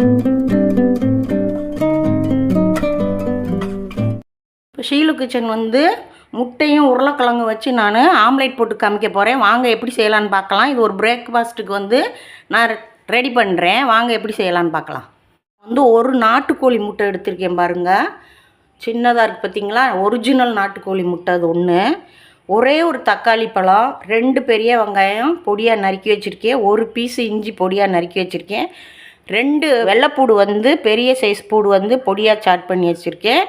இப்போ ஷீலு கிச்சன் வந்து முட்டையும் உருளைக்கிழங்கு வச்சு நான் ஆம்லேட் போட்டு காமிக்க போகிறேன் வாங்க எப்படி செய்யலான்னு பார்க்கலாம். இது ஒரு பிரேக்ஃபாஸ்ட்டுக்கு வந்து நான் ரெடி பண்ணுறேன் வாங்க எப்படி செய்யலான்னு பார்க்கலாம். வந்து ஒரு நாட்டுக்கோழி முட்டை எடுத்திருக்கேன் பாருங்கள் சின்னதாக இருக்குது பார்த்தீங்களா ஒரிஜினல் நாட்டுக்கோழி முட்டை அது ஒன்று ஒரே ஒரு தக்காளி பழம் ரெண்டு பெரிய வெங்காயம் பொடியாக நறுக்கி வச்சுருக்கேன். ஒரு பீஸ் இஞ்சி பொடியாக நறுக்கி வச்சுருக்கேன். ரெண்டு வெள்ளைப்பூடு வந்து பெரிய சைஸ் பூடு வந்து பொடியாக சாட் பண்ணி வச்சுருக்கேன்.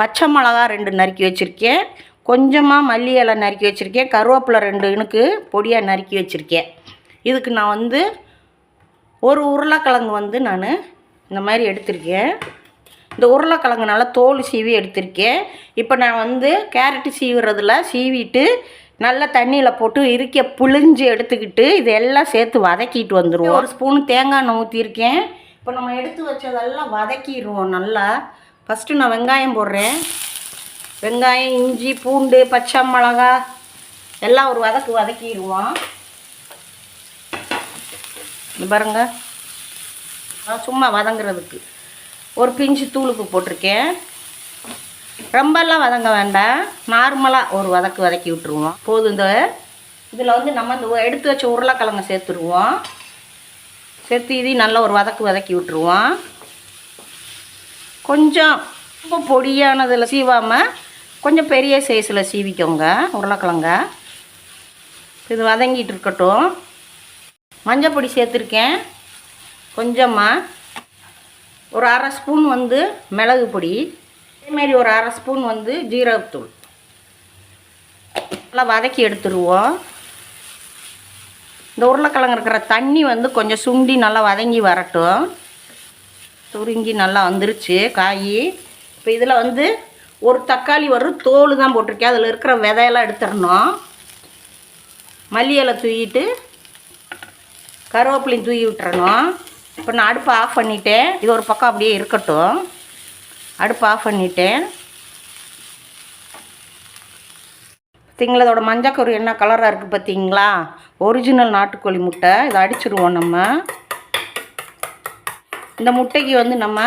பச்சை மிளகா ரெண்டு நறுக்கி வச்சுருக்கேன். கொஞ்சமாக மல்லி இலை நறுக்கி வச்சுருக்கேன். கருவேப்பிலை ரெண்டு இனுக்கு பொடியாக நறுக்கி வச்சுருக்கேன். இதுக்கு நான் வந்து ஒரு உருளைக்கிழங்கு வந்து நான் இந்த மாதிரி எடுத்திருக்கேன். இந்த உருளைக்கிழங்கு நல்லா தோல் சீவி எடுத்திருக்கேன். இப்போ நான் வந்து கேரட்டு சீவுறதில் சீவிட்டு நல்லா தண்ணியில் போட்டு இறுக்கிய புளிஞ்சு எடுத்துக்கிட்டு இதெல்லாம் சேர்த்து வதக்கிட்டு வந்துடுவோம் ஒரு ஸ்பூன் தேங்காய் எண்ணெய் ஊற்றிருக்கேன் இப்போ நம்ம எடுத்து வச்சதெல்லாம் வதக்கிடுவோம் நல்லா. ஃபஸ்ட்டு நான் வெங்காயம் போடுறேன். வெங்காயம் இஞ்சி பூண்டு பச்சை மிளகா எல்லாம் ஒரு வதக்கு வதக்கிடுவோம். பாருங்க. நான் சும்மா வதங்குறதுக்கு. ஒரு பிஞ்சு தூளுக்கு போட்டிருக்கேன். ரொம்பலாம் வதங்க வேண்டாம். நார்மலாக ஒரு வதக்கு வதக்கி விட்டுருவோம். போதும் இந்த இதில் வந்து நம்ம இந்த எடுத்து வச்ச உருளைக்கிழங்க சேர்த்துருவோம். சேர்த்து இதையும் நல்லா ஒரு வதக்கு வதக்கி விட்டுருவோம். கொஞ்சம் ரொம்ப பொடியானதில் சீவாமல் கொஞ்சம் பெரிய சைஸில் சீவிக்கோங்க உருளைக்கிழங்க. இது வதங்கிட்டு இருக்கட்டும். மஞ்சள் பொடி சேர்த்துருக்கேன். கொஞ்சமாக ஒரு அரை ஸ்பூன் வந்து மிளகு பொடி அதேமாரி ஒரு அரை ஸ்பூன் வந்து ஜீரகத்தூள். நல்லா வதக்கி எடுத்துருவோம். இந்த உருளைக்கிழங்கு இருக்கிற தண்ணி வந்து கொஞ்சம் சுண்டி நல்லா வதங்கி வரட்டும். சுருங்கி நல்லா வந்துருச்சு காய். இப்போ இதில் வந்து ஒரு தக்காளி வரும் தோல் தான் போட்டிருக்கேன். அதில் இருக்கிற விதையெல்லாம் எடுத்துடணும். மல்லி இலை தூக்கிட்டு கருவேப்பிலையும் தூக்கி விட்டுறணும். இப்போ நான் அடுப்பை ஆஃப் பண்ணிட்டேன். இது ஒரு பக்கம் அப்படியே இருக்கட்டும். அடுப்பு ஆஃப் பண்ணிட்டேன். பார்த்தீங்களா இதோட மஞ்சக்கரு என்ன கலராக இருக்குது பார்த்தீங்களா ஒரிஜினல் நாட்டுக்கோழி முட்டை. இதை அடிச்சிருவோம் நம்ம. இந்த முட்டைக்கு வந்து நம்ம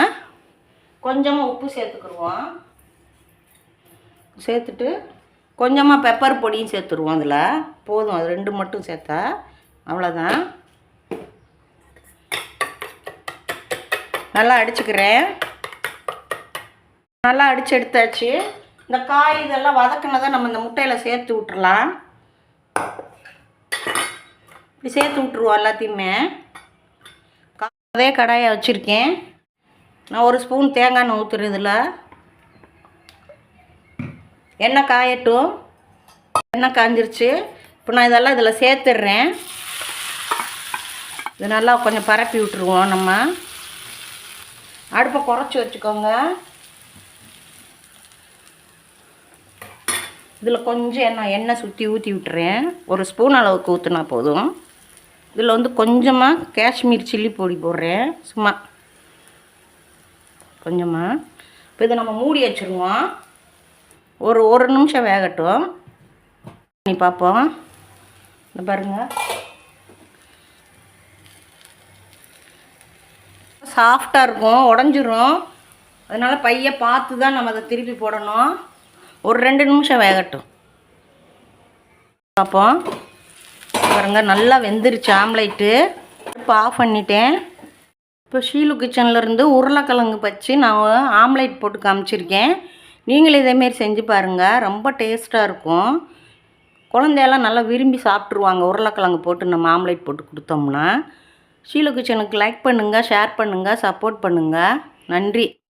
கொஞ்சமாக உப்பு சேர்த்துக்கிடுவோம் சேர்த்துட்டு கொஞ்சமாக பெப்பர் பொடியும் சேர்த்துருவோம் அதில். போதும் அது ரெண்டு மட்டும் சேர்த்தா. அவ்வளோதான் நல்லா அடிச்சுக்கிறேன். நல்லா அடிச்சு எடுத்தாச்சு. இந்த காய் இதெல்லாம் வதக்கினதை நம்ம இந்த முட்டையில் சேர்த்து விட்டுறலாம் இப்படி சேர்த்து விட்ருவோம் எல்லாத்தையுமே. அதே கடாயை வச்சுருக்கேன். நான் ஒரு ஸ்பூன் தேங்காய் எண்ணெய் ஊற்றுறதுல எண்ணெய் காயட்டும். எண்ணெய் காஞ்சிருச்சு. இப்போ நான் இதெல்லாம் இதில் சேர்த்துடுறேன் இது நல்லா கொஞ்சம் பரப்பி விட்டுருவோம் நம்ம. அடுப்பை குறைச்சி வச்சுக்கோங்க. இதில் கொஞ்சம் எண்ணெய் எண்ணெய் சுற்றி ஊற்றி விட்டுறேன். ஒரு ஸ்பூன் அளவுக்கு ஊற்றினா போதும். இதில் வந்து கொஞ்சமாக காஷ்மீர் சில்லி பொடி போடுறேன். சும்மா. கொஞ்சமாக இப்போ இதை நம்ம மூடி வச்சுருவோம். ஒரு ஒரு நிமிஷம் வேகட்டும். பண்ணி பார்ப்போம். இந்த பாருங்கள் சாஃப்டாக இருக்கும் உடஞ்சிரும். அதனால் பைய பார்த்து தான் நம்ம அதை திருப்பி போடணும். ஒரு ரெண்டு நிமிஷம் வேகட்டும். பார்ப்போம். பாருங்கள் நல்லா வெந்துருச்சு ஆம்லைட்டு. இப்போ ஆஃப் பண்ணிட்டேன். இப்போ ஷீலு கிச்சன்லேருந்து உருளைக்கிழங்கு வச்சு நான் ஆம்லைட் போட்டு காமிச்சிருக்கேன். நீங்களும் இதேமாரி செஞ்சு பாருங்கள் ரொம்ப டேஸ்ட்டாக இருக்கும். குழந்தையெல்லாம் நல்லா விரும்பி சாப்பிட்ருவாங்க உருளைக்கிழங்கு போட்டு நம்ம ஆம்லேட் போட்டு கொடுத்தோம்னா. ஷீலு சேனலுக்கு லைக் பண்ணுங்கள் ஷேர் பண்ணுங்கள் சப்போர்ட் பண்ணுங்கள் நன்றி.